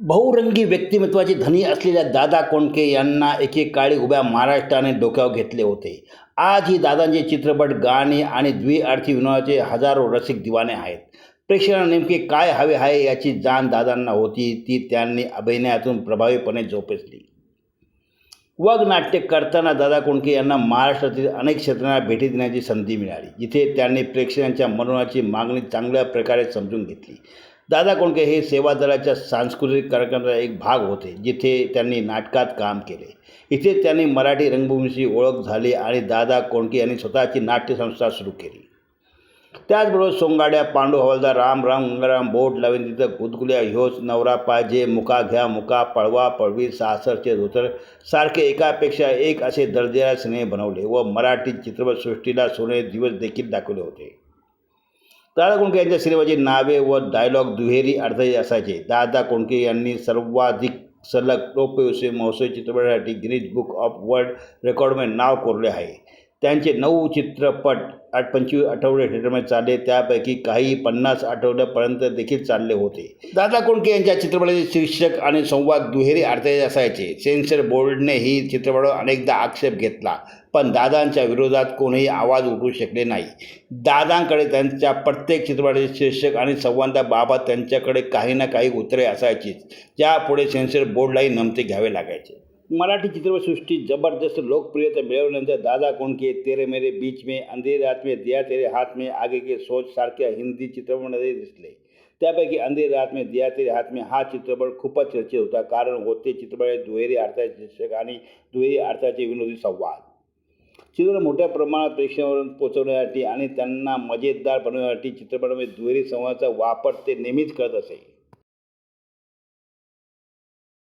बहुरंगी व्यक्तिमत्वाचे धनी असलेल्या दादा कोंडके यांना एकेकाळी उभ्या महाराष्ट्राने डोक्यावर घेतले होते. आज ही दादांचे चित्रपट गाणे आणि द्विअर्थी विनोदाचे हजारो रसिक दिवाने आहेत. प्रेक्षकांना नेमके काय हवे आहे याची जाण दादांना होती ती त्यांनी अभिनयातून प्रभावीपणे जोपेसली. वग नाट्य करताना दादा कोंडके यांना महाराष्ट्रातील अनेक क्षेत्रांना भेटी देण्याची संधी मिळाली. जिथे त्यांनी प्रेक्षकांच्या मनोनाची मागणी चांगल्या प्रकारे समजून घेतली. दादा कोंडके हे सेवा दलाच्या सांस्कृतिक कार्यक्रमाचा एक भाग होते जिथे त्यांनी नाटकात काम केले. इथे त्यांनी मराठी रंगभूमीशी ओळख झाली आणि दादा कोंडके यांनी स्वतःची नाट्यसंस्था सुरू केली. त्याचबरोबर सोंगाड्या पांडू हवालदार राम राम गंगाराम बोट लावेन तिथं गुदगुल्या ह्योच नवरा पाजे मुका घ्या मुका पळवा पळवी सासरचे धोतर सारखे एकापेक्षा एक असे दर्जेदार सिनेमे बनवले व मराठी चित्रपटसृष्टीला सोने दिवस देखील दाखवले होते. दादा कोंडके यांच्या सिनेमाची नावे व डायलॉग दुहेरी अर्थाचे असायचे. दादा कोंडके यांनी सर्वाधिक सलग लोकप्रिय महोत्सव चित्रपटासाठी गिनीज बुक ऑफ वर्ल्ड रेकॉर्डमध्ये नाव कोरले आहे. त्यांचे नऊ चित्रपट आठ पंचवीस आठवडे थिएटरमध्ये चालले. त्यापैकी काही पन्नास आठवड्यापर्यंत देखील चालले होते. दादा कोंडके यांच्या चित्रपटाचे शीर्षक आणि संवाद दुहेरी अर्थाचे असायचे. सेन्सर बोर्डने ही चित्रपटावर अनेकदा आक्षेप घेतला पण दादांच्या विरोधात कोणीही आवाज उठवू शकले नाही. दादांकडे त्यांच्या प्रत्येक चित्रपटाचे शीर्षक आणि संवादाबाबत त्यांच्याकडे काही ना काही उत्तरे असायचीच. ज्यापुढे सेन्सर बोर्डलाही नमते घ्यावे लागायचे. मराठी चित्रपटसृष्टी जबरदस्त लोकप्रियता मिळवल्यानंतर दादा कोंडके तेरे मेरे बीच में अंधेरे रात में दिया तेरे हात में आगे के सोच सारख्या हिंदी चित्रपटामध्ये दिसले. त्यापैकी अंधेरी रात में दिया तेरे हात में हा चित्रपट खूपच चर्चेत होता कारण होते चित्रपट दुहेरी अर्थाचे शीर्षक आणि दुहेरी अर्थाचे विनोदी संवाद. चित्रपट मोठ्या प्रमाणात प्रेक्षकांपर्यंत पोचवण्यासाठी आणि त्यांना मजेदार बनवण्यासाठी चित्रपटामध्ये दुहेरी संवादाचा वापर ते नेहमीच करत असे.